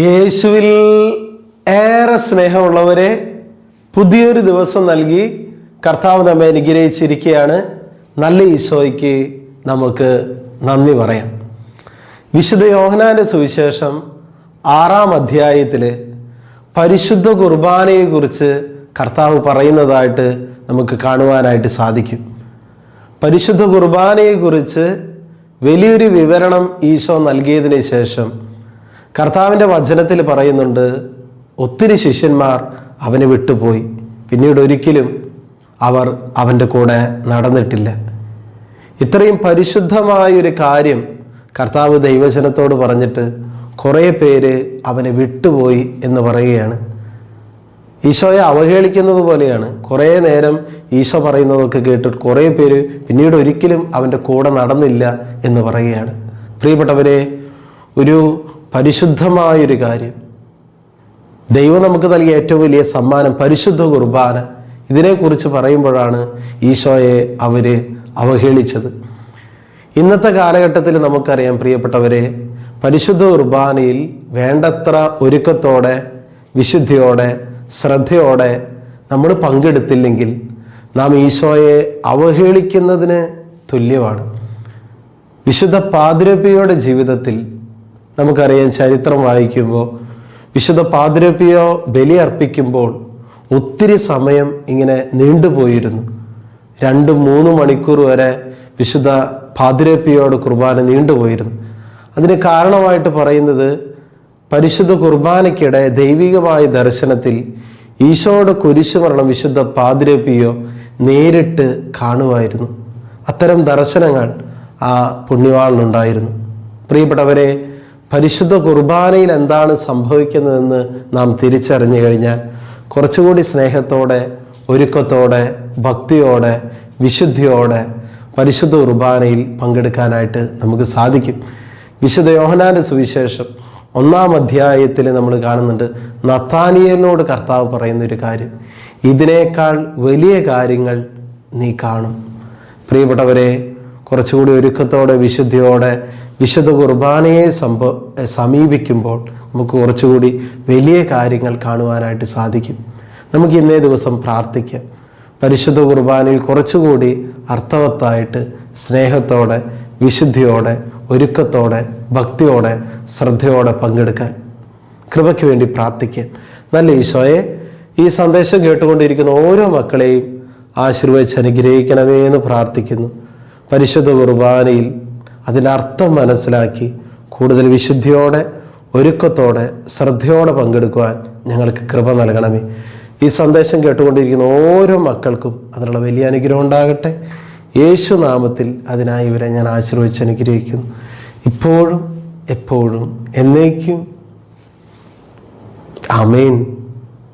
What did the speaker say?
യേശുവിൽ ഏറെ സ്നേഹമുള്ളവരെ പുതിയൊരു ദിവസം നൽകി കർത്താവ് നമ്മെ അനുഗ്രഹിച്ചിരിക്കുകയാണ്. നല്ല ഈശോയ്ക്ക് നമുക്ക് നന്ദി പറയാം. വിശുദ്ധ യോഹനാന്റെ സുവിശേഷം ആറാം അധ്യായത്തിൽ പരിശുദ്ധ കുർബാനയെക്കുറിച്ച് കർത്താവ് പറയുന്നതായിട്ട് നമുക്ക് കാണുവാനായിട്ട് സാധിക്കും. പരിശുദ്ധ കുർബാനയെക്കുറിച്ച് വലിയൊരു വിവരണം ഈശോ നൽകിയതിന് ശേഷം കർത്താവിന്റെ വചനത്തിൽ പറയുന്നുണ്ട് ഒത്തിരി ശിഷ്യന്മാർ അവനെ വിട്ടുപോയി. പിന്നീട് ഒരിക്കലും അവർ അവന്റെ കൂടെ നടന്നിട്ടില്ല. ഇത്രയും പരിശുദ്ധമായൊരു കാര്യം കർത്താവ് ദൈവജനത്തോട് പറഞ്ഞിട്ട് കുറേ പേര് അവനെ വിട്ടുപോയി എന്ന് പറയുകയാണ്. ഈശോയെ അവഹേളിക്കുന്നത് പോലെയാണ്. കുറേ നേരം ഈശോ പറയുന്നതൊക്കെ കേട്ടിട്ട് കുറേ പേര് പിന്നീട് ഒരിക്കലും അവന്റെ കൂടെ നടന്നില്ല എന്ന് പറയുകയാണ്. പ്രിയപ്പെട്ടവരെ ഒരു പരിശുദ്ധമായൊരു കാര്യം. ദൈവം നമുക്ക് നൽകിയ ഏറ്റവും വലിയ സമ്മാനം പരിശുദ്ധ കുർബാന. ഇതിനെക്കുറിച്ച് പറയുമ്പോഴാണ് ഈശോയെ അവർ അവഹേളിച്ചത്. ഇന്നത്തെ കാലഘട്ടത്തിൽ നമുക്കറിയാം പ്രിയപ്പെട്ടവരെ പരിശുദ്ധ കുർബാനയിൽ വേണ്ടത്ര ഒരുക്കത്തോടെ വിശുദ്ധിയോടെ ശ്രദ്ധയോടെ നമ്മൾ പങ്കെടുത്തില്ലെങ്കിൽ നാം ഈശോയെ അവഹേളിക്കുന്നതിന് തുല്യമാണ്. വിശുദ്ധ പാതിരപ്പിയുടെ ജീവിതത്തിൽ നമുക്കറിയാം ചരിത്രം വായിക്കുമ്പോൾ വിശുദ്ധ പാതിരപ്പിയോ ബലി അർപ്പിക്കുമ്പോൾ ഒത്തിരി സമയം ഇങ്ങനെ നീണ്ടുപോയിരുന്നു. രണ്ട് മൂന്ന് മണിക്കൂർ വരെ വിശുദ്ധ പാതിരപ്പിയോട് കുർബാന നീണ്ടുപോയിരുന്നു. അതിന് കാരണമായിട്ട് പറയുന്നത് പരിശുദ്ധ കുർബാനയ്ക്കിടെ ദൈവികമായ ദർശനത്തിൽ ഈശോയുടെ കുരിശുമരണം വിശുദ്ധ പാതിരപ്പിയോ നേരിട്ട് കാണുമായിരുന്നു. അത്തരം ദർശനങ്ങൾ ആ പുണ്യവാളിനുണ്ടായിരുന്നു. പ്രിയപ്പെട്ടവരെ പരിശുദ്ധ കുർബാനയിൽ എന്താണ് സംഭവിക്കുന്നതെന്ന് നാം തിരിച്ചറിഞ്ഞു കഴിഞ്ഞാൽ കുറച്ചുകൂടി സ്നേഹത്തോടെ ഒരുക്കത്തോടെ ഭക്തിയോടെ വിശുദ്ധിയോടെ പരിശുദ്ധ കുർബാനയിൽ പങ്കെടുക്കാനായിട്ട് നമുക്ക് സാധിക്കും. വിശുദ്ധ യോഹനാന്റെ സുവിശേഷം ഒന്നാം അധ്യായത്തിൽ നമ്മൾ കാണുന്നുണ്ട്. നത്താനിയലിനോട് കർത്താവ് പറയുന്ന ഒരു കാര്യം. ഇതിനേക്കാൾ വലിയ കാര്യങ്ങൾ നീ കാണും. പ്രിയപ്പെട്ടവരെ കുറച്ചുകൂടി ഒരുക്കത്തോടെ വിശുദ്ധിയോടെ വിശുദ്ധ കുർബാനയെ സംഭ സമീപിക്കുമ്പോൾ നമുക്ക് കുറച്ചുകൂടി വലിയ കാര്യങ്ങൾ കാണുവാനായിട്ട് സാധിക്കും. നമുക്ക് ഇന്നേ ദിവസം പ്രാർത്ഥിക്കാം. പരിശുദ്ധ കുർബാനയിൽ കുറച്ചുകൂടി അർത്ഥവത്തായിട്ട് സ്നേഹത്തോടെ വിശുദ്ധിയോടെ ഒരുക്കത്തോടെ ഭക്തിയോടെ ശ്രദ്ധയോടെ പങ്കെടുക്കാൻ. കൃപയ്ക്ക് വേണ്ടി പ്രാർത്ഥിക്കാം. നല്ല ഈശോയെ ഈ സന്ദേശം കേട്ടുകൊണ്ടിരിക്കുന്ന ഓരോ മക്കളെയും ആശീർവദിച്ച് അനുഗ്രഹിക്കണമേ എന്ന് പ്രാർത്ഥിക്കുന്നു. പരിശുദ്ധ കുർബാനയിൽ അതിന്റെ അർത്ഥം മനസ്സിലാക്കി കൂടുതൽ വിശുദ്ധിയോടെ ഒരുക്കത്തോടെ ശ്രദ്ധയോടെ പങ്കെടുക്കുവാൻ ഞങ്ങൾക്ക് കൃപ നൽകണമേ. ഈ സന്ദേശം കേട്ടുകൊണ്ടിരിക്കുന്ന ഓരോ മക്കൾക്കും അതിനുള്ള വലിയ അനുഗ്രഹം ഉണ്ടാകട്ടെ. യേശു നാമത്തിൽ അതിനായി ഇവരെ ഞാൻ ആശീർവദിച്ച് അനുഗ്രഹിക്കുന്നു. ഇപ്പോഴും എപ്പോഴും എന്നേക്കും. അമേൻ